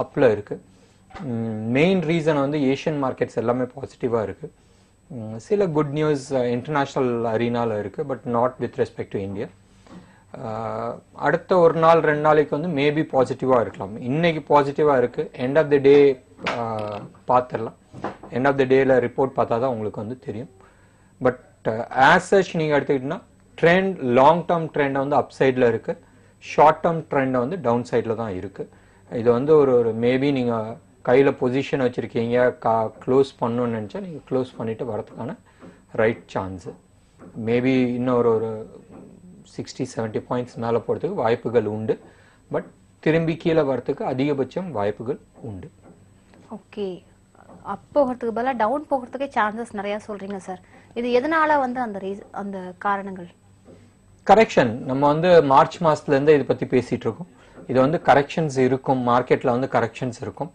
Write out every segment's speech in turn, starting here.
அப்பில் இருக்கு. Main reason வந்து ஏஷியன் மார்க்கெட்ஸ் எல்லாமே பாசிட்டிவாக இருக்குது சில குட் நியூஸ் இன்டர்நேஷ்னல் அரீனால இருக்குது but not with respect to India அடுத்த ஒரு நாள் ரெண்டு நாளைக்கு வந்து மேபி பாசிட்டிவாக இருக்கலாம். இன்னைக்கு பாசிட்டிவாக இருக்குது எண்ட் ஆஃப் த டே பார்த்துடலாம் எண்ட் ஆஃப் த டேயில் ரிப்போர்ட் பார்த்தா தான் உங்களுக்கு வந்து தெரியும். பட் ஆஸ் சச் நீங்கள் எடுத்துக்கிட்டீங்கன்னா ட்ரெண்ட் லாங் டேர்ம் ட்ரெண்டை வந்து அப் சைடில் இருக்குது ஷார்ட் டேர்ம் ட்ரெண்டை வந்து டவுன் சைடில் தான் இருக்குது இது வந்து ஒரு ஒரு மேபி நீங்கள் கையில் பொசிஷன் வச்சுருக்கீங்க கா க்ளோஸ் பண்ணணும்னு நினச்சா நீங்கள் க்ளோஸ் பண்ணிட்டு வரதுக்கான ரைட் சான்ஸு மேபி இன்னும் ஒரு ஒரு சிக்ஸ்டி செவன்ட்டி பாயிண்ட்ஸ் மேலே போகிறதுக்கு வாய்ப்புகள் உண்டு. பட் திரும்பி கீழே வரதுக்கு அதிகபட்சம் வாய்ப்புகள் உண்டு. ஓகே அப் போகிறதுக்கு பதிலாக டவுன் போகிறதுக்கே சான்சஸ் நிறைய சொல்றீங்க சார் இது எதனால வந்து அந்த ரீஸ் அந்த காரணங்கள்? கரெக்ஷன் நம்ம வந்து மார்ச் மாசத்துல இருந்து இதை பத்தி பேசிட்டு இருக்கோம். இது வந்து கரெக்ஷன்ஸ் இருக்கும் மார்க்கெட்ல வந்து கரெக்ஷன்ஸ் இருக்கும்.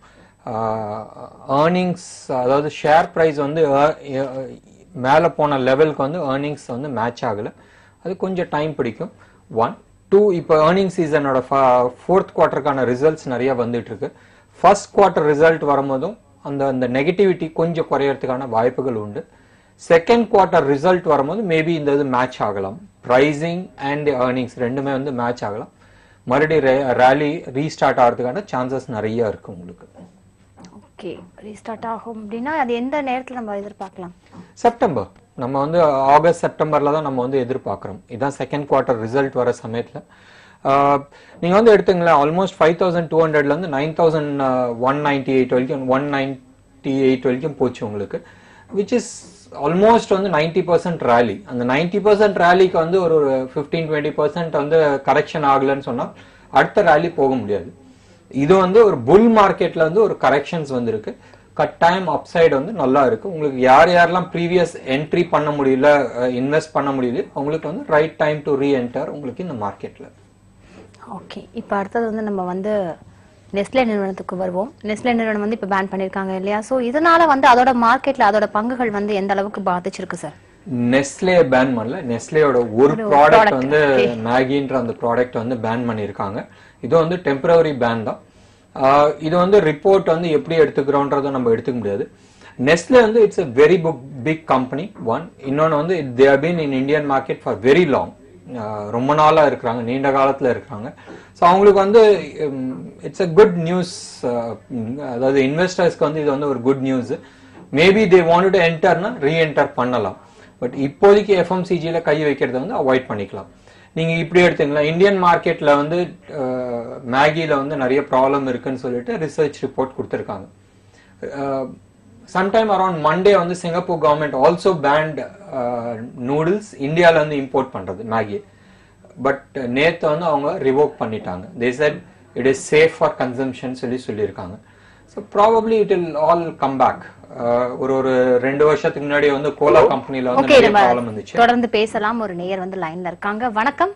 ஏர்னிங்ஸ் அதாவது ஷேர் ப்ரைஸ் வந்து மேலே போன லெவலுக்கு வந்து ஏர்னிங்ஸ் வந்து மேட்ச் ஆகல. அது கொஞ்சம் டைம் பிடிக்கும். ஒன் டூ இப்போ ஏர்னிங் சீசனோட ஃபோர்த் குவார்ட்டருக்கான ரிசல்ட்ஸ் நிறைய வந்துட்டு இருக்கு ஃபர்ஸ்ட் குவார்ட்டர் ரிசல்ட் வரும்போதும் அந்த அந்த நெகட்டிவிட்டி கொஞ்சம் குறையறதுக்கான வாய்ப்புகள் உண்டு. செகண்ட் குவார்ட்டர் ரிசல்ட் வரும்போது மேபி இந்த இது மேட்ச் ஆகலாம். ப்ரைசிங் அண்ட் ஏர்னிங்ஸ் ரெண்டுமே வந்து மேட்ச் ஆகலாம். மறுபடியும் ரேலி ரீஸ்டார்ட் ஆகிறதுக்கான சான்சஸ் நிறைய இருக்கு உங்களுக்கு. ஓகே ரீஸ்டார்ட் ஆகும் அப்படின்னா அது எந்த நேரத்துல நம்ம எதிர்பார்க்கலாம்? செப்டம்பர் நம்ம வந்து ஆகஸ்ட் செப்டம்பர்ல தான் நம்ம வந்து எதிர்பார்க்குறோம். இதான் செகண்ட் குவார்ட்டர் ரிசல்ட் வர சமயத்தில். நீங்க வந்து எடுத்துங்களேன் ஆல்மோஸ்ட் ஃபைவ் தௌசண்ட் டூ ஹண்ட்ரட்ல இருந்து nine thousand one ninety eight வரைக்கும் ஒன் நைன்டி எயிட் வரைக்கும் போச்சு உங்களுக்கு. விச் இஸ் ஆல்மோஸ்ட் வந்து நைன்டி பர்சன்ட் ரேலி அந்த நைன்டி பர்சன்ட் ரேலிக்கு வந்து ஒரு ஒரு ஃபிஃப்டீன் டுவெண்ட்டி பர்சன்ட் வந்து கரெக்ஷன் ஆகலைன்னு சொன்னால் அடுத்த ரேலி போக முடியாது. இது வந்து ஒரு புல் மார்க்கெட்ல வந்து ஒரு கரெக்ஷன்ஸ் வந்துருக்கு. கட் டைம் அப்சைடு வந்து நல்லா இருக்கு. உங்களுக்கு யார் யாரெல்லாம் ப்ரீவியஸ் என்ட்ரி பண்ண முடியல இன்வெஸ்ட் பண்ண முடியல அவங்களுக்கு வந்து right time to re enter உங்களுக்கு இந்த மார்க்கெட்டில் ஓகே இப்போ அடுத்தது வந்து நம்ம வந்து நெஸ்லே நிறுவனத்துக்கு வருவோம். நெஸ்லே நிறுவனம் வந்து இப்போ பேன் பண்ணியிருக்காங்க இல்லையா? ஸோ இதனால வந்து அதோட மார்க்கெட்ல அதோட பங்குகள் வந்து எந்த அளவுக்கு பாதிச்சிருக்கு சார் நெஸ்லே பேன் பண்ணல. நெஸ்லேயோட ஒரு ப்ராடக்ட் வந்து மேகின்ற அந்த ப்ராடக்ட் வந்து பேன் பண்ணியிருக்காங்க இது வந்து டெம்பரவரி பேன் தான். இது வந்து ரிப்போர்ட் வந்து எப்படி எடுத்துக்கிறோன்றதை நம்ம எடுத்துக்க முடியாது. நெஸ்லே வந்து it's a very book big company one இன்னொன்று வந்து they have been in Indian market for very long ரொம்ப நாளாக இருக்கிறாங்க நீண்ட காலத்தில் இருக்கிறாங்க. ஸோ அவங்களுக்கு வந்து இட்ஸ் அ குட் நியூஸ் அதாவது இன்வெஸ்டர்ஸ்க்கு வந்து இது வந்து ஒரு good news maybe they want to என்டர்னா reenter பண்ணலாம். பட் இப்போதைக்கு எஃப்எம்சிஜியில் கை வைக்கிறத வந்து அவாய்ட் பண்ணிக்கலாம். நீங்கள் இப்படி எடுத்தீங்களா இந்தியன் மார்க்கெட்டில் வந்து மேகியில் வந்து நிறைய ப்ராப்ளம் இருக்குன்னு சொல்லிட்டு ரிசர்ச் ரிப்போர்ட் கொடுத்துருக்காங்க. சம்டைம் அரௌண்ட் மண்டே வந்து Singapore government also banned noodles இந்தியால இருந்து இம்போர்ட் பண்றது மேகி பட் நேத்து வந்து அவங்க ரிவோக் பண்ணிட்டாங்க. They said it is safe for consumption சொல்லி சொல்லியிருக்காங்க. So probably it will all come back ஒரு ஒரு ரெண்டு வருஷத்துக்கு முன்னாடி வந்து கோலா கம்பெனில வந்து ப்ராப்ளம் வந்துச்சு. தொடர்ந்து பேசலாம். ஒரு நேயர் வந்து லைன்ல இருக்காங்க. வணக்கம்.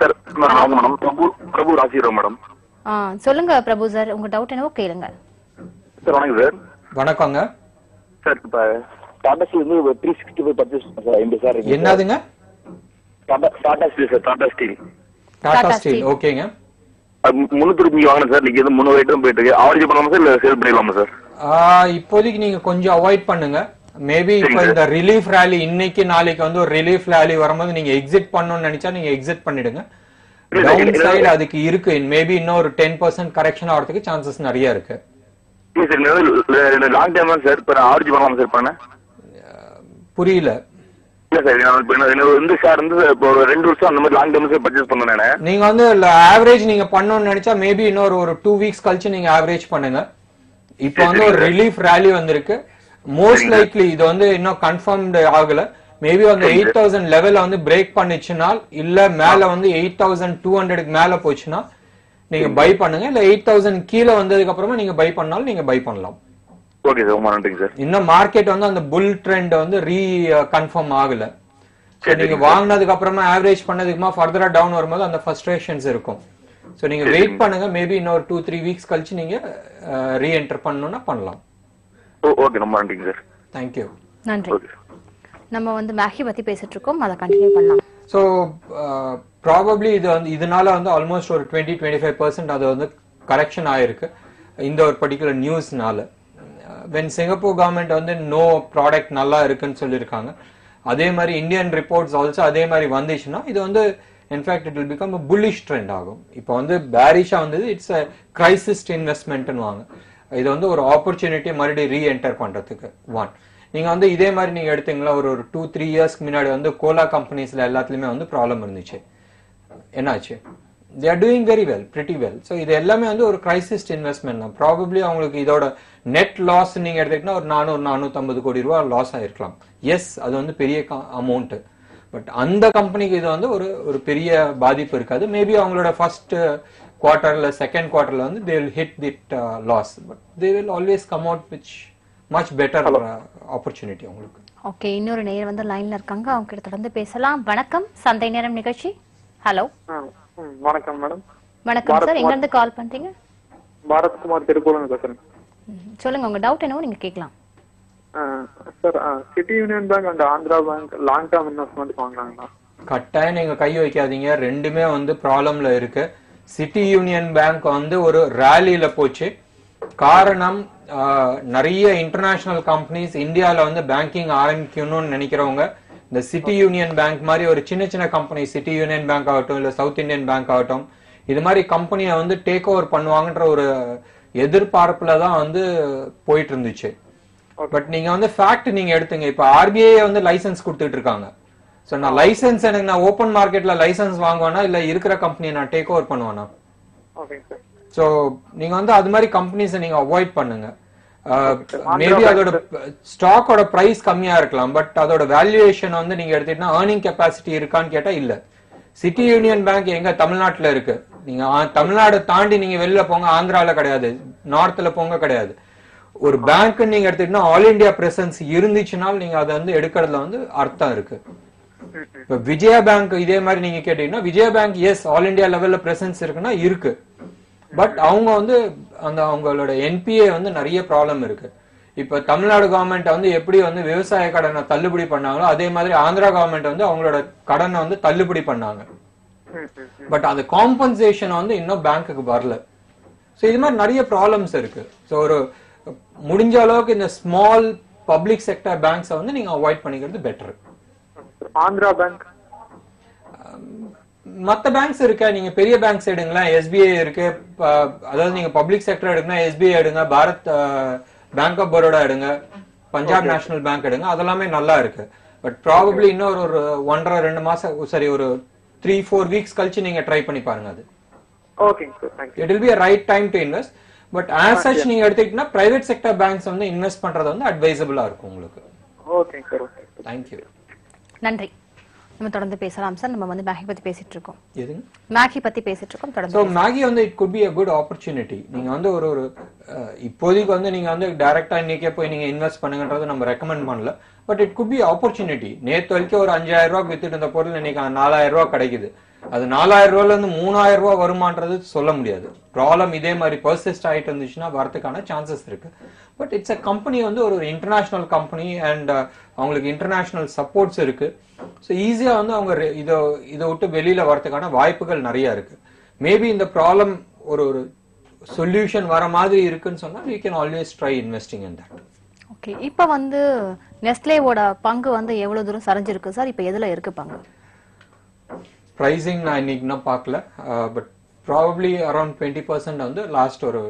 Sir madam Prabhu Prabhu Rasirao madam. ஆ, சொல்லுங்க பிரபு சார். உங்க டவுட் என்னவோ கேளுங்க. சார் வணக்கம் சார். வணக்கங்க. சார் இப்போ டாடா ஸ்டீல் வந்து three sixty five purchase sir ஐம்பது சார். என்னதுங்க? Tata steel sir Tata steel Tata steel. ஓகேங்க. முந்நூற்றி ரூபாய்க்கு வாங்கினேன் சார் இன்னைக்கு வந்து முந்நூறு ஐட்டம் போயிட்டு இருக்கு. ஆவரேஜ் பண்ணலாமா சார் இல்லை சேல் பண்ணிடலாமா சார்? இப்போதைக்கு நீங்க கொஞ்சம் அவாய்ட் பண்ணுங்க. மேபி இப்போ. இந்த ரிலீஃப் ரேலி இன்னைக்கு நாளைக்கு வந்து ஒரு ரிலீஃப் ரேலி வரும்போது நீங்க எக்ஸிட் பண்ணணும்னு நினைச்சா நீங்க எக்ஸிட் பண்ணிடுங்க. Down side. அதுக்கு இருக்கு. மேபி இன்னும் ஒரு டென் பர்சன்ட் கரெக்ஷன் ஆகிறதுக்கு சான்சஸ் நிறைய இருக்கு. இல்லை சார் நான் லாங் டைம் தான் சார் இப்போ நான் பண்ணலாமா சார் பண்ணேன்? புரியல. இல்லை சார் நான் இப்போ என்ன வந்து சார் வந்து இப்போ ஒரு ரெண்டு வருஷம் அந்த மாதிரி லாங் டைம் சார் பர்ச்சேஸ் பண்ணேன் நான். நீங்க வந்து ஆவரேஜ் நீங்க பண்ணணும்னு நினைச்சா மேபி இன்னொரு ஒரு டூ வீக்ஸ் கழிச்சு நீங்க ஆவரேஜ் பண்ணுங்க. இப்போ வந்து ஒரு ரிலீஃப் ரேலி வந்திருக்கு. மோஸ்ட் லைக்லி இது வந்து இன்னும் கன்ஃபார்ம்டு ஆகல. மேபி அந்த எயிட் தௌசண்ட் லெவல்ல வந்து பிரேக் பண்ணுச்சுன்னா இல்ல மேல வந்து எயிட் தௌசண்ட் டூ ஹண்ட்ரடுக்கு மேல போச்சுன்னா நீங்க பை பண்ணுங்க. இல்ல எயிட் தௌசண்ட் கீழே வந்ததுக்கு அப்புறமா நீங்க பை பண்ணாலும் நீங்க பை பண்ணலாம். ஓகே சார் ரொம்ப நன்றிங்க சார் இன்னும் மார்க்கெட் வந்து அந்த புல் ட்ரெண்ட் வந்து ரீ கன்ஃபார்ம் ஆகல. So, சரி, நீங்க. வாங்கினதுக்கு அப்புறமா ஆவரேஜ் பண்ணதுக்குமா ஃபர்தரா டவுன் வரும்போது அந்த ஃபர்ஸ்ட்ரேஷன்ஸ் இருக்கும். சோ நீங்க வெயிட். பண்ணுங்க. மேபி இன்னொரு டூ த்ரீ வீக்ஸ் கழிச்சு நீங்க ரீஎன்டர் பண்ணணும்னா பண்ணலாம். ஓகே ரொம்ப நன்றிங்க சார் தேங்க்யூ நன்றி. ஓகே நம்ம வந்து மேகி பத்தி பேசிட்டு இருக்கோம். அதை கண்டினியூ பண்ணலாம். ஸோ ப்ராபப்ளி இது வந்து இதனால வந்து ஆல்மோஸ்ட் ஒரு டுவெண்ட்டி டுவெண்ட்டி ஃபைவ் பர்சன்ட் அது வந்து கரெக்ஷன் ஆயிருக்கு. இந்த ஒரு பர்டிகுலர் நியூஸ்னால வென் சிங்கப்பூர் கவர்மெண்ட் வந்து நோ ப்ராடக்ட் நல்லா இருக்குன்னு சொல்லியிருக்காங்க. அதே மாதிரி இந்தியன் ரிப்போர்ட்ஸ் ஆல்சோ அதே மாதிரி வந்துச்சுன்னா இது வந்து in fact it will become bullish trend ஆகும். இப்போ வந்து பேரிஷா வந்தது இட்ஸ் அ கிரைசிஸ்ட் இன்வெஸ்ட்மெண்ட்னு வாங்க இது வந்து ஒரு ஆப்பர்ச்சுனிட்டி மறுபடியும் ரீஎன்டர் பண்ணுறதுக்கு ஒன் நீங்கள் வந்து இதே மாதிரி நீங்கள் எடுத்தீங்களா ஒரு ஒரு டூ த்ரீ இயர்ஸ்க்கு முன்னாடி வந்து கோலா கம்பெனிஸில் எல்லாத்துலேயுமே வந்து ப்ராப்ளம் இருந்துச்சு. என்னாச்சு? They are doing very well pretty well so இது எல்லாமே வந்து ஒரு கிரைசிஸ்ட் இன்வெஸ்ட்மெண்ட் தான். ப்ராபப்ளி அவங்களுக்கு இதோட நெட் லாஸ் நீங்க எடுத்துக்கிட்டா ஒரு நானூறு நானூத்தம்பது கோடி ரூபா லாஸ் ஆயிருக்கலாம். எஸ் அது வந்து பெரிய அமௌண்ட் பட் அந்த கம்பெனிக்கு இது வந்து ஒரு ஒரு பெரிய பாதிப்பு இருக்காது. மேபி அவங்களோட ஃபர்ஸ்ட் குவார்டர்ல செகண்ட் குவார்டர்ல வந்து they will hit that loss but they will always come out which much better opportunity அவங்களுக்கு. ஓகே இன்னொரு நேயர் வந்து லைன்ல இருக்காங்க. அவங்க கிட்ட தொடர்ந்து பேசலாம். வணக்கம். சந்தை நேரம் நிகழ்ச்சி. ஹலோ. வணக்கம் மேடம். வணக்கம் சார் எங்க இருந்து கால் பண்றீங்க? பாரத்குமார் திருப்பூர்ல பேசுறேன் சொல்லுங்க உங்க டவுட் என்னவோ நீங்க கேட்கலாம். Sir city union bank and Andhra bank long term investment வாங்கினாங்களா கட்டாயம் நீங்க கை வைக்காதீங்க. ரெண்டுமே வந்து ப்ராப்ளம்ல இருக்கு. சிட்டி யூனியன் பேங்க் வந்து ஒரு ரேலியில போச்சு. காரணம் நிறைய இன்டர்நேஷனல் கம்பெனிஸ் இந்தியால வந்து பேங்கிங் ஆரம்பிக்கணும்னு நினைக்கிறவங்க இந்த சிட்டி யூனியன் பேங்க் மாதிரி ஒரு சின்ன சின்ன கம்பெனி சிட்டி யூனியன் பேங்க் ஆகட்டும் இல்ல சவுத் இந்தியன் பேங்க் ஆகட்டும் இது மாதிரி கம்பெனியை வந்து டேக் ஓவர் பண்ணுவாங்கன்ற ஒரு எதிர்பார்ப்புல தான் வந்து போயிட்டு இருந்துச்சு. பட் நீங்க வந்து ஃபேக்ட் நீங்க எடுத்துங்க. இப்ப ஆர்பிஐ வந்து லைசென்ஸ் கொடுத்துட்டு இருக்காங்க. சோ நான் லைசென்ஸ் எனக்கு நான் ஓபன் மார்க்கெட்ல லைசென்ஸ் வாங்குவேனா இல்ல இருக்கிற கம்பெனியை நான் டேக் ஓவர் பண்ணுவேனா? சோ நீங்க வந்து அது மாதிரி கம்பெனிஸை நீங்க அவாய்ட் பண்ணுங்க. மேபி அதோட ஸ்டாக்கோட பிரைஸ் கம்மியா இருக்கலாம் பட் அதோட வேல்யூவேஷன் வந்து நீங்க எடுத்துக்கிட்டா ஏர்னிங் கெப்பாசிட்டி இருக்கான்னு கேட்டா இல்ல. சிட்டி யூனியன் பேங்க் எங்க? தமிழ்நாட்டுல இருக்கு. நீங்க தமிழ்நாடு தாண்டி நீங்க வெளில போங்க ஆந்திரால கிடையாது. நார்த்ல போங்க கிடையாது. ஒரு பேங்க் நீங்க எடுத்துக்கிட்டா ஆல் இந்தியா பிரசன்ஸ் இருந்துச்சுனால் நீங்க அதை வந்து எடுக்கிறதுல வந்து அர்த்தம் இருக்கு. இப்ப விஜயா பேங்க் இதே மாதிரி நீங்க கேட்டீங்கன்னா Vijaya bank as all India லெவல்ல பிரசன்ஸ் இருக்குன்னா இருக்கு. பட் அவங்க வந்து அந்த அவங்களோட என்பிஏ வந்து நிறைய ப்ராப்ளம் இருக்கு. இப்ப தமிழ்நாடு கவர்மெண்ட் வந்து எப்படி வந்து விவசாய கடனை தள்ளுபடி பண்ணாங்களோ அதே மாதிரி ஆந்திரா கவர்மெண்ட் வந்து அவங்களோட கடனை வந்து தள்ளுபடி பண்ணாங்க. பட் அந்த காம்பன்சேஷன் வந்து இன்னும் பேங்க்குக்கு வரல. ஸோ இது மாதிரி நிறைய ப்ராப்ளம்ஸ் இருக்கு. ஸோ ஒரு முடிஞ்ச அளவுக்கு இந்த ஸ்மால் பப்ளிக் செக்டர் பேங்க்ஸை வந்து நீங்க அவாய்ட் பண்ணிக்கிறது பெட்டர் ஆந்திரா பேங்க் மத்த பேங்க்ஸ் இருக்க? நீங்க பெரிய பேங்க்ஸ் எடுங்களேன். எஸ்பிஐ இருக்கு. அதாவது நீங்க பப்ளிக் செக்டர் எடுங்க எஸ்பிஐ எடுங்க. பாரத் பேங்க் ஆஃப் பரோடா எடுங்க. பஞ்சாப் நேஷனல் பேங்க் எடுங்க. அதெல்லாமே நல்லா இருக்கு. பட் ப்ராபப்ளி இன்னொரு ஒரு ஒன்றரை ரெண்டு மாசம் சரி ஒரு த்ரீ ஃபோர் வீக்ஸ் கழிச்சு நீங்க ட்ரை பண்ணி பாருங்க அது. It will be right time to invest but as such நீங்க எடுத்துக்கிட்டீங்கன்னா பிரைவேட் செக்டர் பேங்க்ஸ் வந்து இன்வெஸ்ட் பண்றது வந்து அட்வைசபிளா இருக்கும் உங்களுக்கு. ஓகேங்க சார் ஓகே தேங்க்யூ நன்றி. நம்ம தொடர்ந்து பேசலாம் சார். நம்ம வந்து மேகி பத்தி பேசிட்டு இருக்கோம். எதுங்க? மேகி பத்தி பேசிட்டு இருக்கோம். தொடர்ந்து ஸோ மேகி வந்து it could be a good opportunity நீங்க வந்து ஒரு ஒரு இப்போதைக்கு வந்து நீங்க வந்து டைரக்டா இன்னைக்கே போய் நீங்க இன்வெஸ்ட் பண்ணுங்கன்றதை நம்ம ரெக்கமெண்ட் பண்ணல. But it could be opportunity நேத்து வரைக்கும் ஒரு அஞ்சாயிரம் ரூபாய்க்கு வித்துட்டு இருந்த பொருள் இன்னைக்கு நாலாயிரம் ரூபாய் கிடைக்குது. அது நாலாயிரம் ரூபாயில இருந்து மூணாயிரம் ரூபாய் வருமான்றது சொல்ல முடியாது. ப்ராப்ளம் இதே மாதிரி பர்சிஸ்ட் ஆயிட்டு இருந்துச்சுன்னா வரதுக்கான சான்சஸ் இருக்கு. பட் இட்ஸ் அ கம்பெனி வந்து ஒரு இன்டர்நேஷனல் கம்பெனி அண்ட் அவங்களுக்கு இன்டர்நேஷனல் சப்போர்ட்ஸ் இருக்கு. ஸோ ஈஸியா வந்து அவங்க இதை இதை விட்டு வெளியில வரதுக்கான வாய்ப்புகள் நிறைய இருக்கு. மேபி இந்த ப்ராப்ளம் ஒரு ஒரு சொல்யூஷன் வர மாதிரி இருக்குன்னு சொன்னா you can always try investing in that okay இப்போ வந்து நெஸ்லேவோட பங்கு வந்து எவ்வளவு தூரம் சரிஞ்சிருக்கு சார்? இப்போ எதுல இருக்கு பங்கு? ப்ரைசிங் நான் இன்னைக்கு இன்னும் பார்க்கல but probably around twenty percent வந்து லாஸ்ட் ஒரு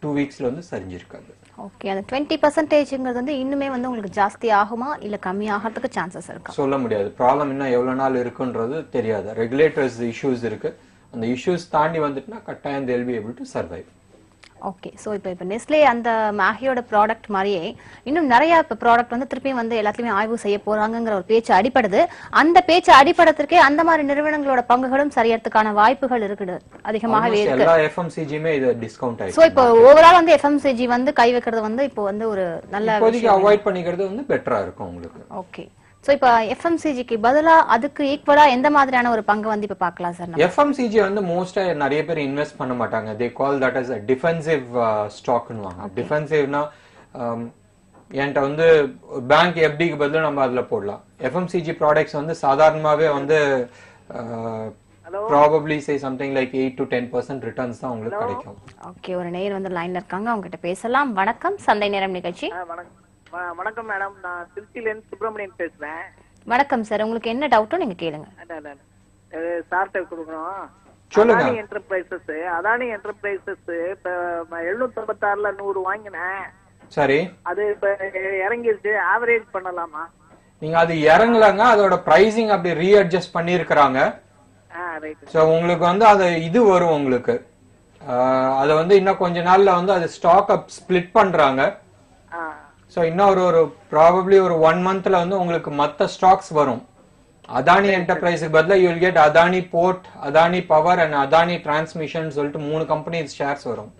டூ வீக்ஸ்ல வந்து சரிஞ்சிருக்காது. ஓகே அந்த டுவெண்ட்டி பர்சன்டேஜ்ங்கிறது வந்து இன்னுமே வந்து உங்களுக்கு ஜாஸ்தி ஆகுமா? இல்ல கம்மி ஆகிறதுக்கு சான்சஸ் இருக்கா? சொல்ல முடியாது. ப்ராப்ளம் இன்னும் எவ்வளவு நாள் இருக்குன்றது தெரியாது. ரெகுலேட்டர்ஸ் இஷ்யூஸ் இருக்கு. அந்த இஷ்யூஸ் தாண்டி வந்துட்டுனா கட்டாயம் they'll be able to survive okay so இப்போ இப்போ நெஸ்லே அந்த மேகியோட ப்ராடக்ட் மாதிரியே இன்னும் நிறைய இப்போ ப்ராடக்ட் வந்து திருப்பியும் வந்து எல்லாத்தையுமே ஆய்வு செய்ய போறாங்கங்கிற ஒரு பேச்சு அடிப்படுது அந்த பேச்சு அடிப்படத்திற்கே அந்த மாதிரி நிறுவனங்களோட பங்குகளும் சரியறதுக்கான வாய்ப்புகள் இருக்குது. அதிகமாகவே இருக்கு. ஸோ இப்போ ஓவரால் வந்து எஃப்எம்சிஜி வந்து கை வைக்கிறது வந்து இப்போ வந்து ஒரு நல்ல அவாய்ட் பண்ணிக்கிறது வந்து பெட்டரா இருக்கும் உங்களுக்கு. ஓகே ஸோ இப்போ எஃப்எம்சிஜிக்கு பதிலா அதுக்கு ஈக்குவலா எந்த மாதிரியான ஒரு பங்கு வந்து இப்போ பார்க்கலாம் சார் நம்ம? எஃப்எம்சிஜி வந்து மோஸ்டா நிறைய பேர் இன்வெஸ்ட் பண்ண மாட்டாங்க. They call that as defensive ஸ்டாக்னுவாங்க டிஃபென்சிவ்னா என்கிட்ட வந்து பேங்க் எஃப்டிக்கு பதிலா நம்ம அதுல போடலாம். எஃப்எம்சிஜி ப்ராடக்ட்ஸ் வந்து சாதாரணமாவே வந்து probably say something like eight to ten percent returns தான் உங்களுக்கு கிடைக்கும். ஓகே ஒரு நேயர் வந்து லைன்ல இருக்காங்க. அவங்க கிட்ட பேசலாம். வணக்கம். சந்தை நேரம் நிகழ்ச்சி. வணக்கம். வணக்கம் மேடம் நான் திருச்சியிலேருந்து சுப்பிரமணியன் பேசுறேன். வணக்கம் சார் உங்களுக்கு என்ன டவுட்டோ நீங்க கேளுங்க. சார்ட்ட கொடுக்கணும். சொல்லுங்க. அதானி என்டர்பிரைசஸ் அதானி என்டர்பிரைசஸ் இப்ப எழுநூத்தி ஐம்பத்தாறுல நூறு வாங்கினேன். சரி. அது இப்ப இறங்கிருச்சு. ஆவரேஜ் பண்ணலாமா? நீங்க அது இறங்கலங்க. அதோட பிரைசிங் அப்படி ரீஅட்ஜஸ்ட் பண்ணியிருக்கிறாங்க. ஆ ரைட் ஸோ உங்களுக்கு வந்து அது இது வரும் உங்களுக்கு. ஆஹ் அதை வந்து இன்னும் கொஞ்ச நாள்ல வந்து அது ஸ்டாக் அப் ஸ்பிளிட் பண்றாங்க. ஆ. ஸோ இன்னும் ஒரு ஒரு ப்ராபப்ளி ஒரு ஒன் மந்த்ல வந்து உங்களுக்கு மற்ற ஸ்டாக்ஸ் வரும். அதானி என்டர்பிரைஸுக்கு பதிலாக you will get Adani port Adani power and Adani transmission சொல்லிட்டு மூணு கம்பெனிஸ் ஷேர்ஸ் வரும்.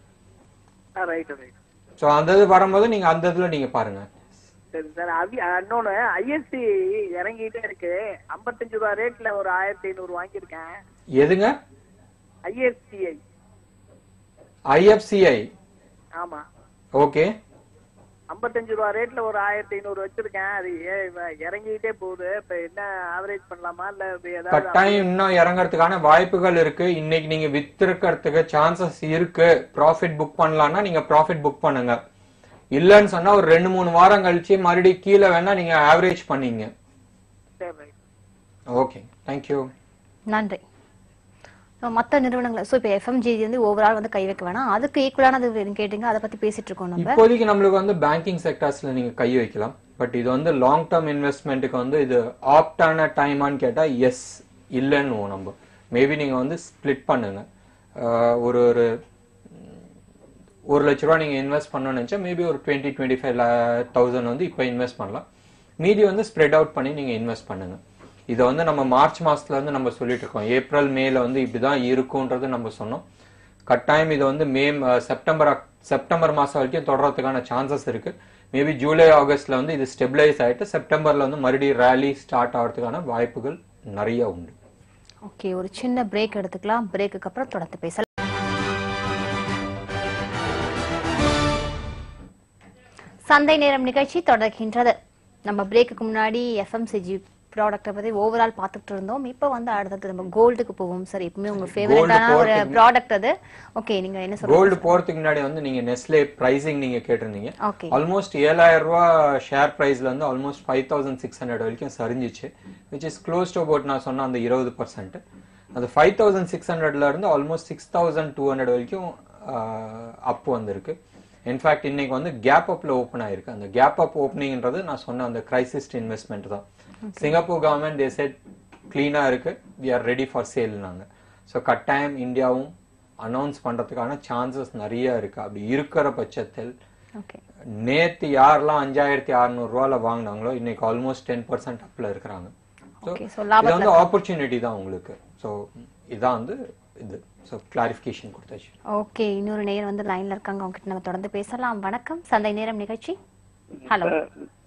ஸோ அந்த இது வரும்போது நீங்க அந்த இதுல நீங்க பாருங்க. சரி சார். அவி இன்னொன்னு ஐஎஸ்சி இறங்கிட்டே இருக்கு. ஐம்பத்தஞ்சு ரூபா ரேட்ல ஒரு ஆயிரத்தி ஐநூறு வாங்கியிருக்கேன். எதுங்க? ஐஎஸ்சிஐ ஐஎஃப்சிஐ ஆமா. ஓகே ஐம்பத்தஞ்சு ரூபா ரேட்ல ஒரு ஆயிரத்தி ஐநூறு வச்சிருக்கேன். அது இறங்கிட்டே போகுது. இப்ப என்ன ஆவரேஜ் பண்ணலாமா? இல்ல கட்டாயம் இன்னும் இறங்கறதுக்கான வாய்ப்புகள் இருக்கு. இன்னைக்கு நீங்க வித்திருக்கிறதுக்கு சான்சஸ் இருக்கு. ப்ராஃபிட் புக் பண்ணலாம்னா நீங்க ப்ராஃபிட் புக் பண்ணுங்க. இல்லைன்னு சொன்னா ஒரு ரெண்டு மூணு வாரம் கழிச்சு மறுபடியும் கீழே வேணா நீங்க ஆவரேஜ் பண்ணீங்க. ஓகே தேங்க்யூ நன்றி. மத்த நிறுவனங்கள் ஸோ இப்போ எஃப்எம்ஜி வந்து ஓவரால் வந்து கை வைக்க வேணாம். அதுக்கு ஈக்குவலானது கேட்டீங்க அதை பத்தி பேசிட்டு இருக்கோம் நம்ம. இப்போதைக்கு நம்மளுக்கு வந்து பேங்கிங் செக்டர்ஸ்ல நீங்க கை வைக்கலாம். பட் இது வந்து லாங் டேர்ம் இன்வெஸ்ட்மெண்ட்டுக்கு வந்து இது ஆப்டான டைமான்னு கேட்டா எஸ் இல்லைன்னு நம்ம. மேபி நீங்க வந்து ஸ்ப்ளிட் பண்ணுங்க. ஒரு ஒரு ஒரு லட்ச ரூபா நீங்க இன்வெஸ்ட் பண்ணணும்னு நினைச்சா மேபி ஒரு டுவெண்ட்டி டுவெண்ட்டி ஃபைவ் தௌசண்ட் வந்து இப்போ இன்வெஸ்ட் பண்ணலாம். மீதி வந்து ஸ்ப்ரெட் அவுட் பண்ணி நீங்க இன்வெஸ்ட் பண்ணுங்க. இதை வந்து நம்ம மார்ச் மாசத்துல வந்து நம்ம சொல்லிட்டு இருக்கோம். ஏப்ரல் மேல வந்து இப்படிதான் இருக்கும்ன்றது நம்ம சொன்னோம். கட்டாயம் இதை வந்து மே செப்டம்பர் செப்டம்பர் மாசம் வரைக்கும் தொடர்றதுக்கான சான்சஸ் இருக்கு. மேபி ஜூலை ஆகஸ்ட்ல வந்து இது ஸ்டெபிளைஸ் ஆயிட்டு செப்டம்பர்ல வந்து மறுபடியும் ரேலி ஸ்டார்ட் ஆகிறதுக்கான வாய்ப்புகள் நிறைய உண்டு. ஓகே ஒரு சின்ன பிரேக் எடுத்துக்கலாம். பிரேக்குக்கு அப்புறம் தொடர்ந்து பேசலாம். சந்தை நேரம் நிகழ்ச்சி தொடர்கின்றது. நம்ம பிரேக்குக்கு முன்னாடி எஃப்எம்சிஜி ப்ராடக்ட்டை பத்தி ஓவரால் பார்த்துட்டு இருந்தோம். இப்போ வந்து அடுத்தது நம்ம கோல்டுக்கு போவோம் சார் எப்பவுமே உங்க ஃபேவரட்டான ஒரு ப்ராடக்ட் அது. ஓகே நீங்க என்ன சொல்றீங்க? கோல்டு போறதுக்கு முன்னாடி வந்து நீங்க நெஸ்லே பிரைசிங் நீங்க கேட்டிருந்தீங்க. ஓகே ஆல்மோஸ்ட் ஏழாயிரம் ரூபாய் ஷேர் பிரைஸ்ல இருந்து almost five thousand six hundred வரைக்கும் சரிஞ்சிச்சு. Which is close to about நான் சொன்ன அந்த இருபது பர்சன்ட் அந்த ஃபைவ் தௌசண்ட் சிக்ஸ் ஹண்ட்ரட்ல இருந்து almost six thousand two hundred வரைக்கும் அப் வந்திருக்கு. இன்ஃபேக்ட் இன்னைக்கு வந்து கேப் அப்ல ஓப்பன் ஆயிருக்கு. அந்த கேப் அப் ஓப்பனிங்ன்றது நான் சொன்ன அந்த கிரைசிஸ்ட் இன்வெஸ்ட்மெண்ட் தான். சிங்கப்பூர் கவர்மெண்ட் தே செட் கிளீனா இருக்கு. வி ஆர் ரெடி ஃபார் சேல்னாங்க ஸோ கட்டாயம் இந்தியாவும் அனௌன்ஸ் பண்றதுக்கான சான்சஸ் நிறைய இருக்கு. அப்படி இருக்கிற பட்சத்தில் ஓகே நேத்து யாரெல்லாம் அஞ்சாயிரத்தி அறுநூறு ரூபால வாங்கினாங்களோ இன்னைக்கு ஆல்மோஸ்ட் டென் பர்சன்ட் அப்ல இருக்கிறாங்க. So இது வந்து ஆப்பர்ச்சுனிட்டி தான் உங்களுக்கு. ஸோ இதான் வந்து இது. ஸோ கிளாரிஃபிகேஷன் கொடுத்தாச்சு. ஓகே இன்னொரு நேயர் வந்து லைன்ல இருக்காங்க. அவங்க கிட்ட நம்ம தொடர்ந்து பேசலாம். வணக்கம். சந்தை நேரம் நிகழ்ச்சி. ஹலோ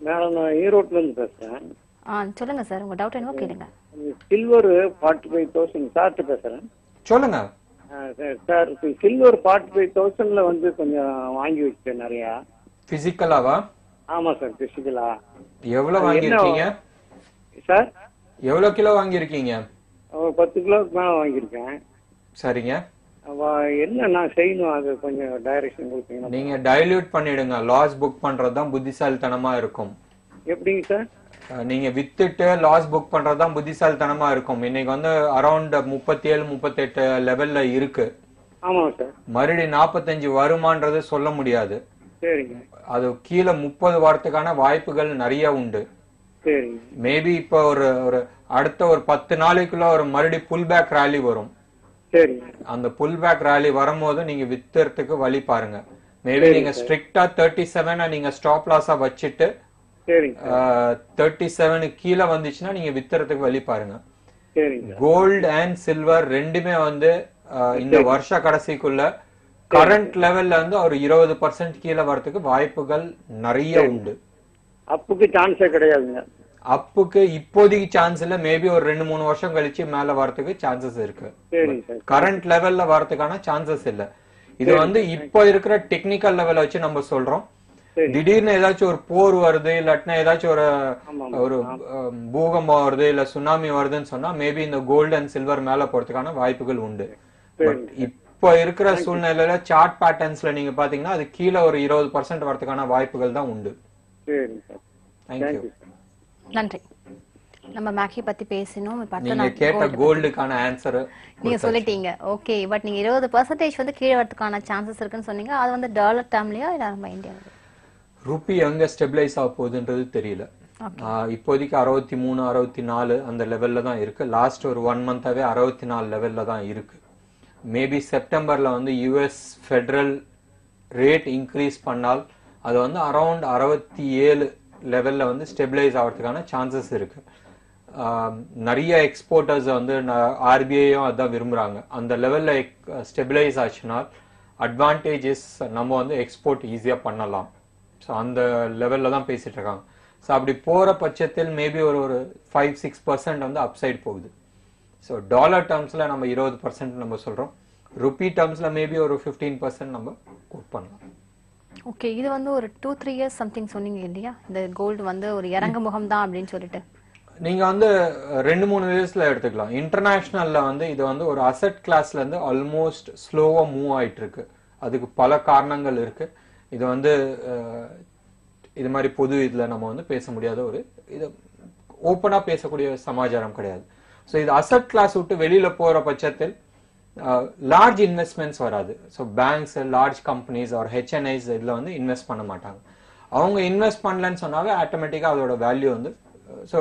மேடம் நான் ஈரோட்ல இருந்து பேசுறேன். ஆ சொல்லுங்க சார். உங்க டவுட் என்னவோ கேளுங்க. Silver forty five thousand chart பேசுறேன். சொல்லுங்க. சார் சில்வர் ஃபார்ட்டி ஃபைவ் தௌசண்ட்ல வந்து கொஞ்சம் வாங்கி வச்சேன் நிறையா. பிசிக்கலாவா ஆமா சார் பிசிக்கலா எவ்வளவு வாங்கியிருக்கீங்க? சார்? எவ்வளவு கிலோ வாங்கியிருக்கீங்க? ஒரு பத்து கிலோக்கு மேல வாங்கியிருக்கேன். சரிங்க. அவ என்ன நான் செய்யணும்? அது கொஞ்சம் டைரக்ஷன் கொடுத்தீங்கன்னா நீங்க டைல்யூட் பண்ணிடுங்க. லாஸ் புக் பண்றது தான் புத்திசாலித்தனமா இருக்கும். எப்படிங்க சார்? நீங்க வித்துட்டு லாஸ் புக் பண்றது தான் புத்திசாலித்தனமா இருக்கும். இன்னைக்கு வந்து அரௌண்ட் முப்பத்தி ஏழு முப்பத்தெட்டு லெவல்ல இருக்கு. ஆமாம் சார் மறுபடி நாற்பத்தஞ்சு வருமான்றது சொல்ல முடியாது. அது கீழே முப்பது வாரத்துக்கான வாய்ப்புகள் நிறைய உண்டு. மேபி இப்போ ஒரு ஒரு அடுத்த ஒரு பத்து நாளைக்குள்ள ஒரு மறுபடி புல் பேக் ரேலி வரும் அந்த புல் பேக் ரேலி வரும்போது நீங்க வித்துறதுக்கு வழி பாருங்க. மேபி நீங்க ஸ்ட்ரிக்டா தேர்ட்டி செவனை நீங்க ஸ்டாப் லாஸா வச்சுட்டு தேர்ட்டி செவனுக்கு கீழே வந்துச்சுன்னா நீங்க வித்துறதுக்கு வழி பாருங்க. கோல்டு அண்ட் சில்வர் ரெண்டுமே வந்து இந்த வருஷ கடைசிக்குள்ள கரண்ட் லெவல்ல வந்து ஒரு இருபது பர்சன்ட் கீழே வரதுக்கு வாய்ப்புகள் நிறைய உண்டு. அப்புக்கு சான்ஸே கிடையாதுங்க. அப்புக்கு இப்போதைக்கு சான்ஸ் இல்ல மேபி ஒரு ரெண்டு மூணு வருஷம் கழிச்சு மேல வரதுக்கு சான்சஸ் இருக்கு. கரண்ட் லெவல்ல வரதுக்கான சான்சஸ் இல்ல. இது வந்து இப்போ இருக்கிற டெக்னிக்கல் லெவல வச்சு நம்ம சொல்றோம். திடீர்னு ஏதாச்சும் ஒரு போர் வருது இல்லாட்டினா ஏதாச்சும் ஒரு ஒரு பூகம்பம் வருது இல்ல சுனாமி வருதுன்னு சொன்னா மேபி இந்த கோல்டு அண்ட் சில்வர் மேல போறதுக்கான வாய்ப்புகள் உண்டு. பட் இப்போ இருக்கிற சூழ்நிலையில சார்ட் பேட்டர்ன்ஸ்ல நீங்க பாத்தீங்கன்னா அது கீழே ஒரு இருபது பர்சன்ட் வரதுக்கான வாய்ப்புகள் தான் உண்டு. தேங்க்யூ நன்றி. நம்ம மேக்கி பத்தி பேசினோம் நீங்க கேட்ட கோல்டுக்கான ஆன்சர் நீங்க சொல்லிட்டீங்க. ஓகே பட் நீங்க இருபது பர்சன்டேஜ் வந்து கீழே வரதுக்கான சான்சஸ் இருக்குன்னு சொன்னீங்க. அது வந்து டாலர் டேர்ம்லயா இல்ல நம்ம இந்தியா ருப்பி எங்க ஸ்டெபிளைஸ் ஆக போகுதுன்றது தெரியல. இப்போதைக்கு அறுபத்தி மூணு அறுபத்தி நாலு அந்த லெவல்ல தான் இருக்கு. லாஸ்ட் ஒரு ஒன் மந்தாவே அறுபத்தி நாலு லெவல்ல தான் இருக்கு. மேபி செப்டம்பர்ல வந்து யுஎஸ் ஃபெடரல் ரேட் இன்க்ரீஸ் பண்ணால் அது வந்து அரௌண்ட் அறுபத்தி ஏழு லெவல்ல வந்து ஸ்டெபிளைஸ் ஆகிறதுக்கான சான்சஸ் இருக்கு. நிறைய எக்ஸ்போர்ட்டர்ஸ் வந்து ஆர்பிஐயும் அதான் விரும்புறாங்க. அந்த லெவல்ல ஸ்டெபிளைஸ் ஆச்சுன்னா அட்வான்டேஜஸ் நம்ம வந்து எக்ஸ்போர்ட் ஈஸியா பண்ணலாம். ஸோ அந்த லெவல்ல தான் பேசிட்டு இருக்காங்க ஸோ அப்படி போற பட்சத்தில் மேபி ஒரு ஒரு ஃபைவ் சிக்ஸ் பர்சன்ட் வந்து அப்சைட் போகுது. ஸோ டாலர் டேர்ம்ஸ்ல நம்ம இருபது பர்சன்ட் நம்ம சொல்றோம். ருபி டேர்ம்ஸ்ல மேபி ஒரு ஃபிஃப்டீன் பர்சன்ட் நம்ம கோட் பண்ணலாம். ஓகே இது வந்து ஒரு டூ த்ரீ இயர்ஸ் சம்திங் சொன்னீங்க இல்லையா? இந்த கோல்டு வந்து ஒரு இறங்க முகம் தான் அப்படின்னு சொல்லிட்டு. நீங்க வந்து ரெண்டு மூணு விதத்துல எடுத்துக்கலாம். இன்டர்நேஷனல்ல வந்து இது வந்து ஒரு அசெட் கிளாஸ்ல இருந்து ஆல்மோஸ்ட் ஸ்லோவா மூவ் ஆயிட்டு இருக்கு அதுக்கு பல காரணங்கள் இருக்கு. இது வந்து இது மாதிரி பொது இதில் நம்ம வந்து பேச முடியாத ஒரு இது ஓப்பனாக பேசக்கூடிய சமாச்சாரம் கிடையாது. ஸோ இது அசட் கிளாஸ் விட்டு வெளியில் போகிற பட்சத்தில் லார்ஜ் இன்வெஸ்ட்மெண்ட்ஸ் வராது. So banks large companies or HNIs இதில் வந்து இன்வெஸ்ட் பண்ண மாட்டாங்க. அவங்க இன்வெஸ்ட் பண்ணலன்னு சொன்னாவே ஆட்டோமேட்டிக்காக அதோட வேல்யூ வந்து ஸோ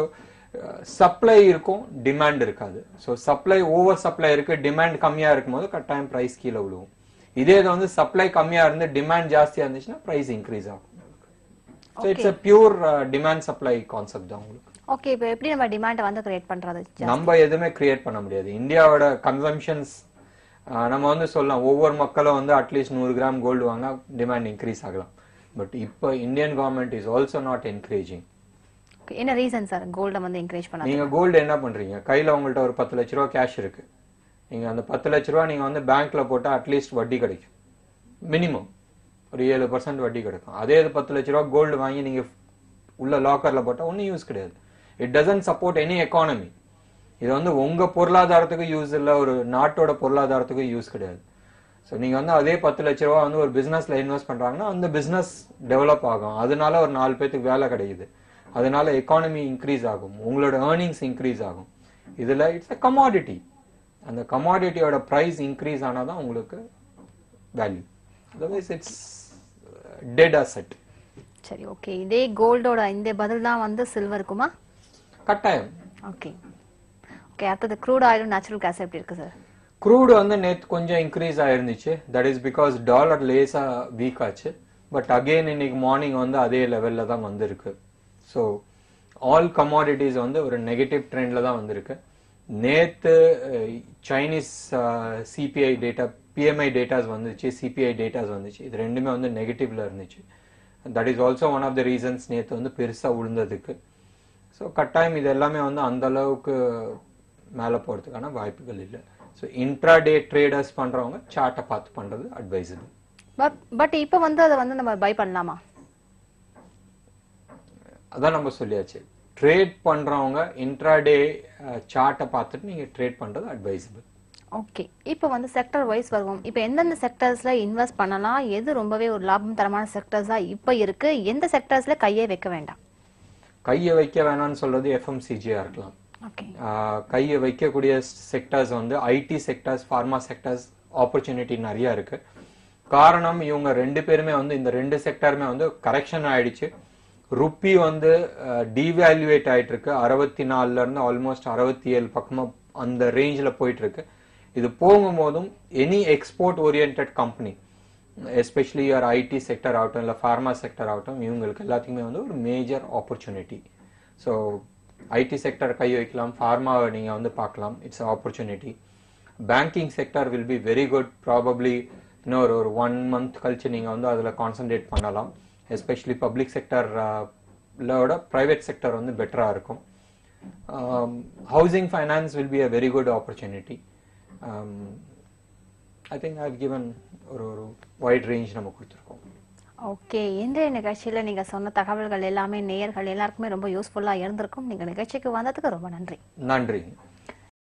சப்ளை இருக்கும் டிமாண்ட் இருக்காது. ஸோ சப்ளை ஓவர் சப்ளை இருக்கு டிமாண்ட் கம்மியாக இருக்கும்போது கட்டாயம் ப்ரைஸ் கீழே விழுவும். இதே இது வந்து சப்ளை கம்மியா இருந்து டிமாண்ட் ஜாஸ்தியா இருந்துச்சுன்னா பிரைஸ் இன்க்ரீஸ் ஆகும். So it's a pure demand supply concept தான் உங்களுக்கு. ஓகே இப்போ எப்படி நம்ம டிமாண்டை வந்து கிரியேட் பண்றது? நம்ம எதுவுமே கிரியேட் பண்ண முடியாது. இந்தியாவோட கன்சம்ஷன்ஸ் நம்ம வந்து சொல்லலாம் ஒவ்வொரு மக்களும் வந்து அட்லீஸ்ட் நூறு கிராம் கோல்டு வாங்கினா டிமாண்ட் இன்க்ரீஸ் ஆகலாம். பட் இப்போ Indian government is also not encouraging என்ன ரீசன் சார் கோல்டை வந்து என்கரேஜ் பண்ண நீங்க கோல்டு என்ன பண்றீங்க? கையில உங்கள்ட்ட ஒரு பத்து லட்ச ரூபா கேஷ் இருக்கு. நீங்கள் அந்த பத்து லட்ச ரூபா நீங்கள் வந்து பேங்க்கில் போட்டால் அட்லீஸ்ட் வட்டி கிடைக்கும். மினிமம் ஒரு ஏழு பர்சன்ட் வட்டி கிடைக்கும். அதே இது பத்து லட்ச ரூபா கோல்டு வாங்கி நீங்கள் உள்ள லாக்கரில் போட்டால் ஒன்றும் யூஸ் கிடையாது. It doesn't support any economy இது வந்து உங்கள் பொருளாதாரத்துக்கு யூஸ் இல்லை ஒரு நாட்டோட பொருளாதாரத்துக்கு யூஸ் கிடையாது. ஸோ நீங்கள் வந்து அதே பத்து லட்ச ரூபா வந்து ஒரு பிஸ்னஸில் இன்வெஸ்ட் பண்ணுறாங்கன்னா அந்த பிஸ்னஸ் டெவலப் ஆகும். அதனால ஒரு நாலு பேர்த்துக்கு வேலை கிடைக்குது. அதனால எக்கானமி இன்க்ரீஸ் ஆகும். உங்களோட ஏர்னிங்ஸ் இன்க்ரீஸ் ஆகும். இதில் இட்ஸ் அ கமாடிட்டி அந்த கமாடிட்டியோட பிரைஸ் இன்க்ரீஸ் ஆனாதான் உங்களுக்கு value otherwise it's dead asset சரி ஓகே இதே கோல்டோட இந்த பதில் தான் வந்து சில்வருக்குமா கட்டாயம். ஓகே ஓகே அடுத்தது க்ரூட் ஆயிலும் நேச்சுரல் கேஸ் எப்படி இருக்கு சார் க்ரூடு வந்து நேத்து கொஞ்சம் இன்க்ரீஸ் ஆயிருந்துச்சு. தட் இஸ் பிகாஸ் டாலர் லேசா வீக் ஆச்சு. பட் அகெயின் இன்னைக்கு மார்னிங் வந்து அதே லெவல்ல தான் வந்திருக்கு. ஸோ ஆல் கமாடிட்டிஸ் வந்து ஒரு நெகட்டிவ் ட்ரெண்ட்ல தான் வந்திருக்கு. நேத்து Chinese CPI data PMI datas வந்துச்சு சிபிஐ டேட்டாஸ் வந்துச்சு. இது ரெண்டுமே வந்து நெகட்டிவ்ல இருந்துச்சு. That is also one of the reasons நேத்து வந்து பெருசா விழுந்ததுக்கு ஸோ கட்டாயம் இது எல்லாமே வந்து அந்த அளவுக்கு மேலே போகிறதுக்கான வாய்ப்புகள் இல்லை. ஸோ இன்ட்ராடே ட்ரேடர்ஸ் பண்ணுறவங்க சார்ட்டை பார்த்து பண்ணுறது அட்வைசபிள் பட் பட் இப்போ வந்து அதை வந்து நம்ம பை பண்ணலாமா? அதான் நம்ம சொல்லியாச்சு. ட்ரேட் பண்ணுறவங்க இன்ட்ராடே சார்ட்டை பார்த்துட்டு நீங்கள் ட்ரேட் பண்ணுறது அட்வைசபிள் ஓகே இப்போ வந்து செக்டர் வைஸ் வருவோம். இப்போ எந்தெந்த செக்டர்ஸ்ல இன்வெஸ்ட் பண்ணலாம்? எது ரொம்பவே ஒரு லாபம் தரமான செக்டர்ஸா இப்போ இருக்கு? எந்த செக்டர்ஸ்ல கையே வைக்க வேண்டாம்? கையை வைக்க வேணாம்னு சொல்றது எஃப்எம்சிஜியாக இருக்கலாம். கையை வைக்கக்கூடிய செக்டர்ஸ் வந்து IT sectors pharma sectors opportunity நிறைய இருக்கு. காரணம் இவங்க ரெண்டு பேருமே வந்து இந்த ரெண்டு செக்டருமே வந்து கரெக்ஷன் ஆயிடுச்சு. ருப்பி வந்து டிவேல்யூவேட் ஆயிட்டு இருக்கு அறுபத்தி நாலுல இருந்து ஆல்மோஸ்ட் அறுபத்தி ஏழு பக்கமா அந்த ரேஞ்சில் போயிட்டு இருக்கு இது போகும்போதும் any export orient company especially your IT sector ஆகட்டும் இல்லை ஃபார்மா செக்டர் ஆகட்டும் இவங்களுக்கு எல்லாத்துக்குமே வந்து ஒரு major opportunity so IT sector கை வைக்கலாம் ஃபார்மாவை நீங்கள் வந்து பார்க்கலாம் it's opportunity banking sector will be very good probably இன்னொரு ஒரு ஒன் மந்த் கழிச்சு நீங்கள் வந்து அதில் கான்சென்ட்ரேட் பண்ணலாம். எஸ்பெஷலி பப்ளிக் செக்டரோட ப்ரைவேட் செக்டர் வந்து பெட்டராக இருக்கும். Housing finance will be a very good opportunity I think I given ஒரு ஒரு வைட் ரேஞ்ச் நம்ம கொடுத்துருக்கோம். ஓகே இன்றைய நிகழ்ச்சியில நீங்க சொன்ன தகவல்கள் எல்லாமே நேயர்கள் எல்லாருக்குமே ரொம்ப யூஸ்ஃபுல்லா இருந்திருக்கும். நீங்க நிகழ்ச்சிக்கு வந்ததுக்கு ரொம்ப நன்றி. நன்றி.